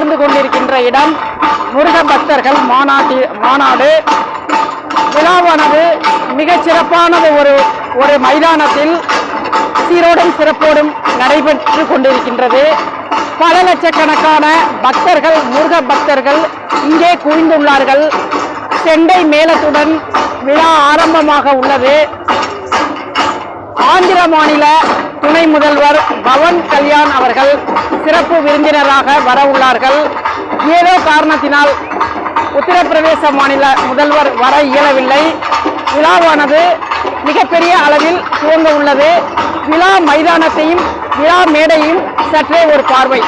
அமர்ந்து கொண்டிருக்கின்ற இடம் முருக பக்தர்கள் மாநாட்டு மாநாடு. விழாவானது மிகச் சிறப்பானது ஒரு ஒரு மைதானத்தில் சீரோடும் சிறப்போடும் நடைபெற்று கொண்டிருக்கின்றது. பல லட்சக்கணக்கான பக்தர்கள் முருக பக்தர்கள் இங்கே குவிந்துள்ளார்கள். செண்டை மேளத்துடன் விழா ஆரம்பமாக உள்ளது. ஆந்திர மாநில துணை முதல்வர் பவன் கல்யாண் அவர்கள் சிறப்பு விருந்தினராக வர உள்ளார்கள் ஏதோ காரணத்தினால் உத்தரப்பிரதேச மாநில முதல்வர் வர இயலவில்லை. விழாவானது மிகப்பெரிய அளவில் துவங்க உள்ளது. விழா மைதானத்தையும் விழா மேடையும் சற்றே ஒரு பார்வை.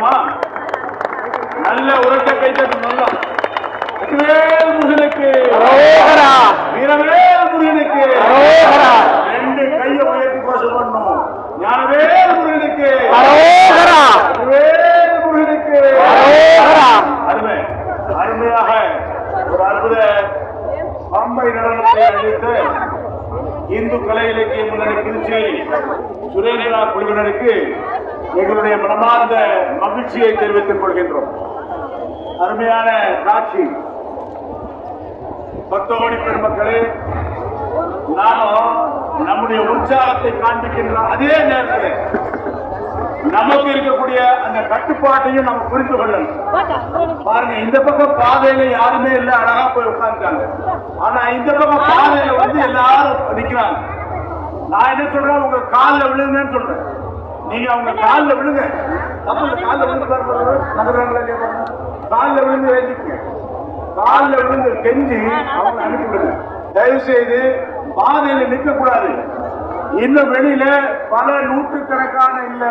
வேண்டாமா நல்ல உரட்ட கைத்தட்டும் நல்லா. வெற்றிவேல் முருகனுக்கு. வீரவேல் முருகனுக்கு. ரெண்டு கையை உயர்த்தி கோஷ பண்ணும் ஞானவேல் முருகனுக்கு. வெற்றிவேல் முருகனுக்கு. அருமை. அருமையாக ஒரு அற்புத பம்பை நடனத்தை அளித்து இந்து கலை இலக்கிய முன்னணி புதுச்சேரி சுரேந்திரா குழுவினருக்கு எங்களுடைய மனமார்ந்த மகிழ்ச்சியை தெரிவித்துக் கொள்கின்றோம். அருமையான காட்சி பக்தோடி பெருமக்களே நாமும் நம்முடைய உற்சாகத்தை காண்பிக்கின்ற அதே நேரத்தில் நமக்கு இருக்கக்கூடிய அந்த கட்டுப்பாட்டையும் நம்ம புரிந்து கொள்ளணும். பாருங்க இந்த பக்கம் பாதையில யாருமே இல்ல அழகா போய் உட்கார்ந்துட்டாங்க. ஆனா இந்த பக்கம் பாதையில வந்து எல்லாரும் நிக்கிறாங்க. நான் என்ன சொல்றேன்? உங்க காலில் விழுங்கன்னு சொல்றேன். நீங்க அவங்க கால்ல விழுங்க. தப்பு காலில் கால்ல விழுந்து பாருங்க நகராங்களா இல்லையா பாருங்க. விழுந்து வேண்டிக்க. காலில் விழுந்து கெஞ்சி அவங்க அனுப்பிவிடுங்க தயவு செய்து பாதையில நிற்கக்கூடாது இந்த இன்னும் வெளியில பல நூற்றுக்கணக்கான இல்ல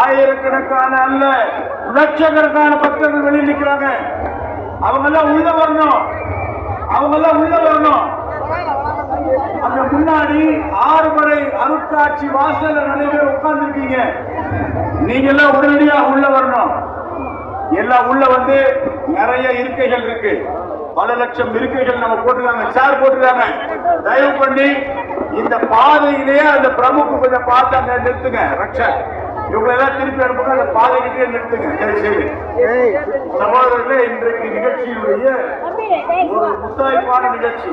ஆயிரக்கணக்கான அல்ல லட்சக்கணக்கான பக்தர்கள் வெளியில் நிக்கிறாங்க. அவங்க எல்லாம் உள்ள வரணும். அவங்க எல்லாம் உள்ள வரணும். அங்க முன்னாடி ஆறு முறை அருட்காட்சி வாசல்ல நிறைய பேர் உட்கார்ந்துருக்கீங்க. நீங்க எல்லாம் உடனடியாக உள்ள வரணும். எல்லாம் உள்ள வந்து நிறைய இருக்கைகள் இருக்கு. பல லட்சம் இருக்கைகள் நம்ம போட்டுருக்காங்க. சேர் போட்டுருக்காங்க. தயவு பண்ணி இந்த பாதையிலேயே அந்த பிரமுக கொஞ்சம் பார்த்து அந்த நிறுத்துங்க. ரக்ஷா இவங்களை எல்லாம் திருப்பி அனுப்புங்க. அந்த பாதைகிட்டே நிறுத்துங்க. சரி சரி. சகோதரர்களே இன்றைக்கு நிகழ்ச்சியினுடைய ஒரு முத்தாய்ப்பான நிகழ்ச்சி.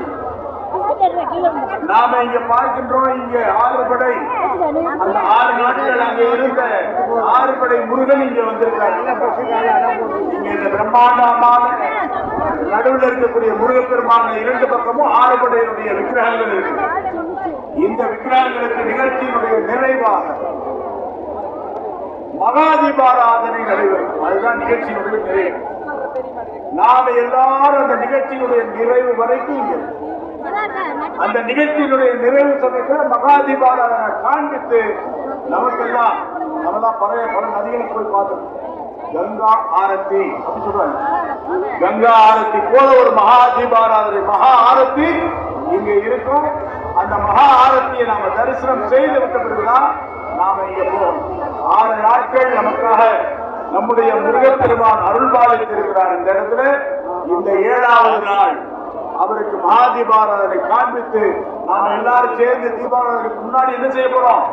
நாம இங்க பார்க்கின்றோம் இங்க ஆறுபடை அந்த ஆறு நாட்கள் அங்க இருந்த ஆறுபடை முருகன் இங்க வந்திருக்காரு. இங்க இந்த பிரம்மாண்டமான நடுவில் இருக்கக்கூடிய முருகப்பெருமான இரண்டு பக்கமும் ஆறுபடையினுடைய விக்கிரகங்கள் இருக்கு. இந்த விக்கிரகங்களுக்கு நிகழ்ச்சியினுடைய நிறைவாக மகாதீபாராதனை நடைபெறும் அதுதான் நிகழ்ச்சியினுடைய நிறைவு. நாம எல்லாரும் அந்த நிகழ்ச்சியினுடைய நிறைவு வரைக்கும் இங்கே அந்த நிகழ்ச்சியினுடைய நிறைவு சமயத்தில் மகாதீபாராதனை காண்பித்து நமக்கெல்லாம் நம்மதான் பழைய பல நதிகளுக்கு போய் பார்த்தோம் கங்கா ஆரத்தி அப்படின்னு சொல்றாங்க. கங்கா ஆரத்தி போல ஒரு மகா தீபாராதனை மகா ஆரத்தி இங்க இருக்கும். அந்த மகா ஆரத்தியை நாம தரிசனம் செய்து விட்ட பிறகுதான் நாம இங்க போவோம். ஆறு நாட்கள் நமக்காக நம்முடைய முருகப்பெருமான் அருள் பாலித்திருக்கிறார் இந்த இடத்துல. இந்த ஏழாவது நாள் அவருக்கு மகா தீபாராதனை காண்பித்து நாம எல்லாரும் சேர்ந்து தீபாராதனைக்கு முன்னாடி என்ன செய்ய போறோம்?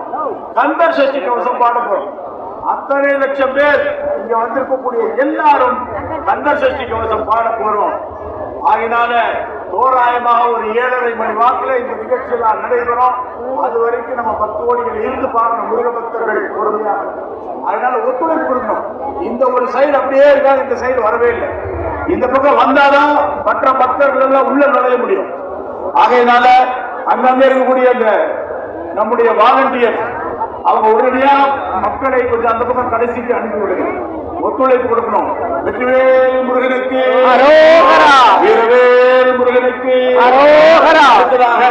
கந்தர் சஷ்டி கவசம் பாட போறோம். அத்தனை லட்சம் பேர் இங்க வந்திருக்கக்கூடிய எல்லாரும் கந்தர் சஷ்டி கவசம் பாட போறோம். ஆகினால தோராயமாக ஒரு ஏழரை மணி வாக்கில் இந்த நிகழ்ச்சியெல்லாம் நடைபெறும். அது வரைக்கும் நம்ம பத்து கோடிகள் இருந்து பாருங்க முருக பக்தர்கள் பொறுமையாக. அதனால ஒத்துழைப்பு கொடுக்கணும். இந்த ஒரு சைடு அப்படியே இருக்காது இந்த சைடு வரவே இல்லை. இந்த பக்கம் வந்தாதான் மற்ற பக்தர்கள் எல்லாம் உள்ள நுழைய முடியும். ஆகையினால அங்கங்க இருக்கக்கூடிய அந்த நம்முடைய வாலண்டியர் அவங்க உடனடியாக மக்களை கொஞ்சம் அந்த பக்கம் கடைசிக்கு அனுப்பி விடுங்க. ஒத்துழைப்பு கொடுக்கணும். வெற்றிவேல் முருகனுக்கு. அரோகரா. வீரவேல் முருகனுக்கு. அரோகரா. அடுத்ததாக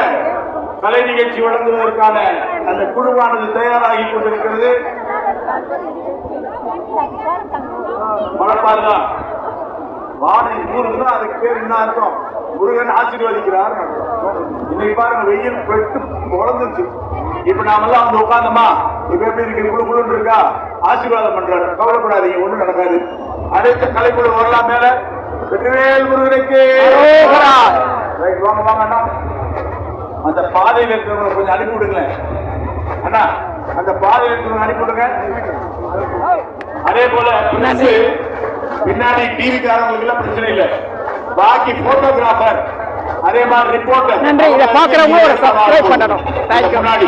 கலை நிகழ்ச்சி வழங்குவதற்கான அந்த குழுவானது தயாராகி கொண்டிருக்கிறது. மலப்பாருதா வானை ஊருக்குன்னா அதுக்கு பேர் என்ன அர்த்தம்? முருகன் ஆசீர்வதிக்கிறார் இன்னைக்கு பாருங்க வெயில் பெட்டு குழந்துச்சு இப்ப நாமெல்லாம் வந்து உட்கார்ந்தோமா? இப்ப எப்படி இருக்கு? குழு குழுன்னு இருக்கா? ஆசீர்வாதம் பண்றாரு கவலைப்படாதீங்க ஒண்ணும் நடக்காது அடுத்த கலைக்குழு வரலாம் மேல வெற்றிவேல் முருகனுக்கு அரோகரா. ரைட் வாங்க வாங்க அண்ணா அந்த பாதையில் இருக்கிறவங்க கொஞ்சம் அனுப்பி விடுங்களேன் அண்ணா அந்த பாதையில் இருக்கிறவங்க அனுப்பி விடுங்க அதே போல. பின்னாடி டிவி காரங்களுக்கு எல்லாம் பிரச்சனை இல்லை பாக்கி போட்டோகிராஃபர் அதே மாதிரி ரிப்போர்ட்டர் நன்றி. இதை ஒரு subscribe பண்ணணும். முன்னாடி